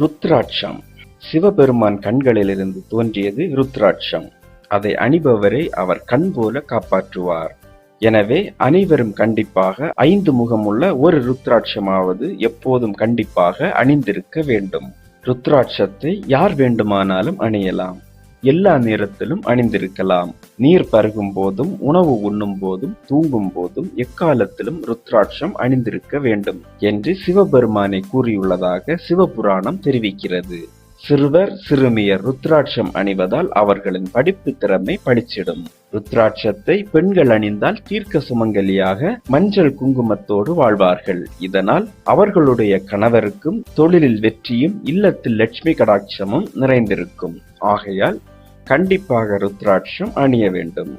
ருத்ராட்சம். சிவபெருமான் கண்களிலிருந்து தோன்றியது ருத்ராட்சம். அதை அணிபவரை அவர் கண் போல காப்பாற்றுவார். எனவே அனைவரும் கண்டிப்பாக ஐந்து முகமுள்ள ஒரு ருத்ராட்சமாவது எப்போதும் கண்டிப்பாக அணிந்திருக்க வேண்டும். ருத்ராட்சத்தை யார் வேண்டுமானாலும் அணியலாம். எல்லா நேரத்திலும் அணிந்திருக்கலாம். நீர் பருகும் போதும் உணவு உண்ணும் போதும் தூங்கும் போதும் எக்காலத்திலும் ருத்ராட்சம் அணிந்திருக்க வேண்டும் என்று சிவபெருமானை கூறியுள்ளதாக சிவபுராணம் தெரிவிக்கிறது. சிறுவர் சிறுமியர் ருத்ராட்சம் அணிவதால் அவர்களின் படிப்பு திறமை படிச்சிடும். ருத்ராட்சத்தை பெண்கள் அணிந்தால் தீர்க்க சுமங்கலியாக மஞ்சள் குங்குமத்தோடு வாழ்வார்கள். இதனால் அவர்களுடைய கணவருக்கும் தொழிலில் வெற்றியும் இல்லத்தில் லட்சுமி கடாட்சமும் நிறைந்திருக்கும். ஆகையால் கண்டிப்பாக ருத்ராட்சம் அணிய வேண்டும்.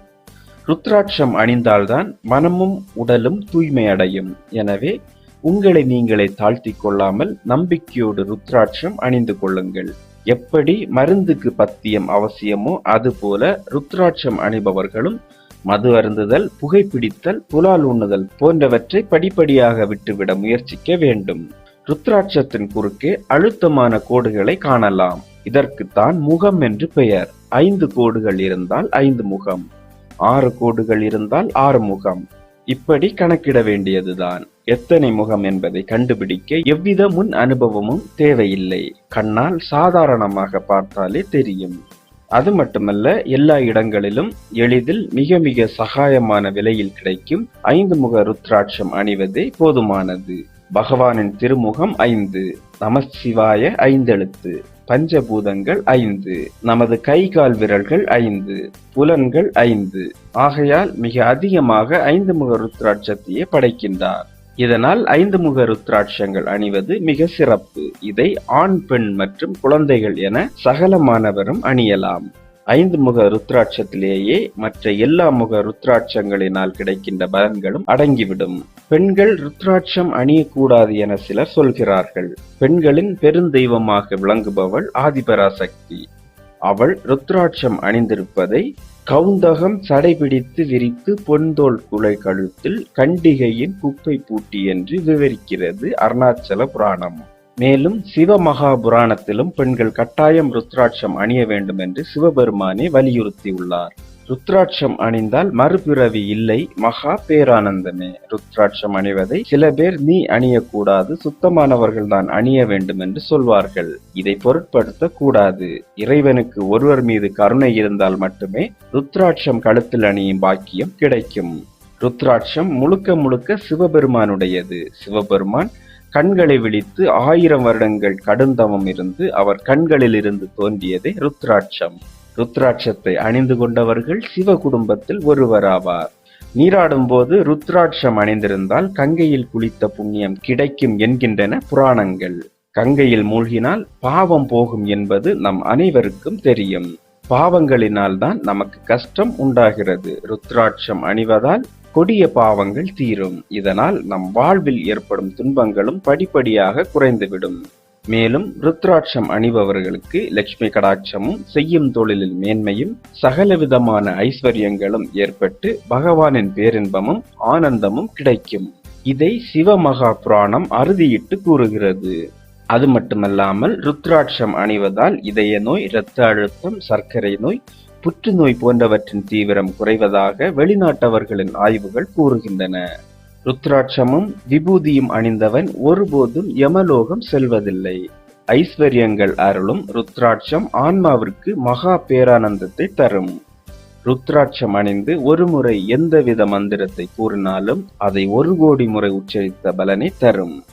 ருத்ராட்சம் அணிந்தால்தான் மனமும் உடலும் தூய்மை அடையும் எனவே உங்களை நீங்களே தாழ்த்திக் கொள்ளாமல் நம்பிக்கையோடு ருத்ராட்சம் அணிந்து கொள்ளுங்கள். எப்படி மருந்துக்கு பத்தியம் அவசியமோ அதுபோல ருத்ராட்சம் அணிபவர்களும் மது அருந்துதல் புகைப்பிடித்தல் புலால் உண்ணுதல் போன்றவற்றை படிப்படியாக விட்டுவிட முயற்சிக்க வேண்டும். ருத்ராட்சத்தின் குறுக்கே அழுத்தமான கோடுகளை காணலாம். இதற்குத்தான் முகம் என்று பெயர். ஐந்து கோடுகள் இருந்தால் ஐந்து முகம் ஆறு கோடுகள் இருந்தால் ஆறு முகம். இப்படி கணக்கிட வேண்டியதுதான். எத்தனை முகம் என்பதை கண்டுபிடிக்க எவ்வித முன் அனுபவமும் தேவையில்லை. கண்ணால் சாதாரணமாக பார்த்தாலே தெரியும். அது மட்டுமல்ல எல்லா இடங்களிலும் எளிதில் மிக மிக சகாயமான விலையில் கிடைக்கும் ஐந்து முக ருத்ராட்சம் அணிவதே போதுமானது. பகவானின் திருமுகம் ஐந்து நமசிவாய ஐந்தெழுத்து. பஞ்சபூதங்கள் ஐந்து நமது கை கால் விரல்கள் ஐந்து புலன்கள் ஐந்து. ஆகையால் மிக அதிகமாக ஐந்து முக ருத்ராட்சத்தையே படைக்கின்றார். இதனால் ஐந்து முக ருத்ராட்சங்கள் அணிவது மிக சிறப்பு. இதை ஆண் பெண் மற்றும் குழந்தைகள் என சகல மாணவரும் அணியலாம். ஐந்து முக ருத்ராட்சத்திலேயே மற்ற எல்லா முக ருத்ராட்சங்களினால் கிடைக்கின்ற பலன்களும் அடங்கிவிடும். பெண்கள் ருத்ராட்சம் அணியக்கூடாது என சிலர் சொல்கிறார்கள். பெண்களின் பெருந்தெய்வமாக விளங்குபவள் ஆதிபராசக்தி. அவள் ருத்ராட்சம் அணிந்திருப்பதை கவுந்தகம் சடைபிடித்து விரித்து பொன்தோல் குலை கழுத்தில் கண்டிகையின் குப்பை பூட்டி என்று விவரிக்கிறது அருணாச்சல புராணம். மேலும் சிவமகா புராணத்திலும் பெண்கள் கட்டாயம் ருத்ராட்சம் அணிய வேண்டும் என்று சிவபெருமானே வலியுறுத்தியுள்ளார். ருத்ராட்சம் அணிந்தால் மறுபிறவி இல்லை மகா பேரானந்தமே. ருத்ராட்சம் அணிவதை சில பேர் நீ அணியக்கூடாது சுத்தமானவர்கள் தான் அணிய வேண்டும் என்று சொல்வார்கள். இதை பொருட்படுத்த கூடாது இறைவனுக்கு ஒருவர் மீது கருணை இருந்தால் மட்டுமே ருத்ராட்சம் கழுத்தில் அணியும் பாக்கியம் கிடைக்கும். ருத்ராட்சம் முழுக்க முழுக்க சிவபெருமானுடையது. சிவபெருமான் கண்களை விழித்து ஆயிரம் வருடங்கள் கடுந்தவம் இருந்து அவர் கண்களில் இருந்து தோன்றியதே ருத்ராட்சம். ருத்ராட்சத்தை அணிந்து கொண்டவர்கள் சிவ குடும்பத்தில் ஒருவராவார். நீராடும் போது ருத்ராட்சம் அணிந்திருந்தால் கங்கையில் குளித்த புண்ணியம் கிடைக்கும் என்கின்றன புராணங்கள். கங்கையில் மூழ்கினால் பாவம் போகும் என்பது நம் அனைவருக்கும் தெரியும். பாவங்களினால் தான் நமக்கு கஷ்டம் உண்டாகிறது. ருத்ராட்சம் அணிவதால் கொடிய பாவங்கள் தீரும். இதனால் நம் வாழ்வில் ஏற்படும் துன்பங்களும் படிப்படியாக குறைந்துவிடும். மேலும் ருத்ராட்சம் அணிபவர்களுக்கு லட்சுமி கடாட்சமும் செய்யும் தொழிலில் மேன்மையும் சகலவிதமான ஐஸ்வர்யங்களும் ஏற்பட்டு பகவானின் பேரின்பமும் ஆனந்தமும் கிடைக்கும். இதை சிவமகா புராணம் அறுதியிட்டு கூறுகிறது. அது மட்டுமல்லாமல் ருத்ராட்சம் அணிவதால் இதய நோய் இரத்த அழுத்தம் சர்க்கரை நோய் புற்றுநோய் போன்றவற்றின் தீவிரம் குறைவதாக வெளிநாட்டவர்களின் ஆய்வுகள் கூறுகின்றன. ருத்ராட்சமும் விபூதியும் அணிந்தவன் ஒருபோதும் யமலோகம் செல்வதில்லை. ஐஸ்வர்யங்கள் அருளும் ருத்ராட்சம் ஆன்மாவிற்கு மகா பேரானந்தத்தை தரும். ருத்ராட்சம் அணிந்து ஒரு முறை எந்தவித மந்திரத்தை கூறினாலும் அதை ஒரு கோடி முறை உச்சரித்த பலனை தரும்.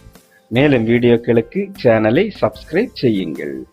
மேலும் வீடியோக்களுக்கு சேனலை சப்ஸ்கிரைப் செய்யுங்கள்.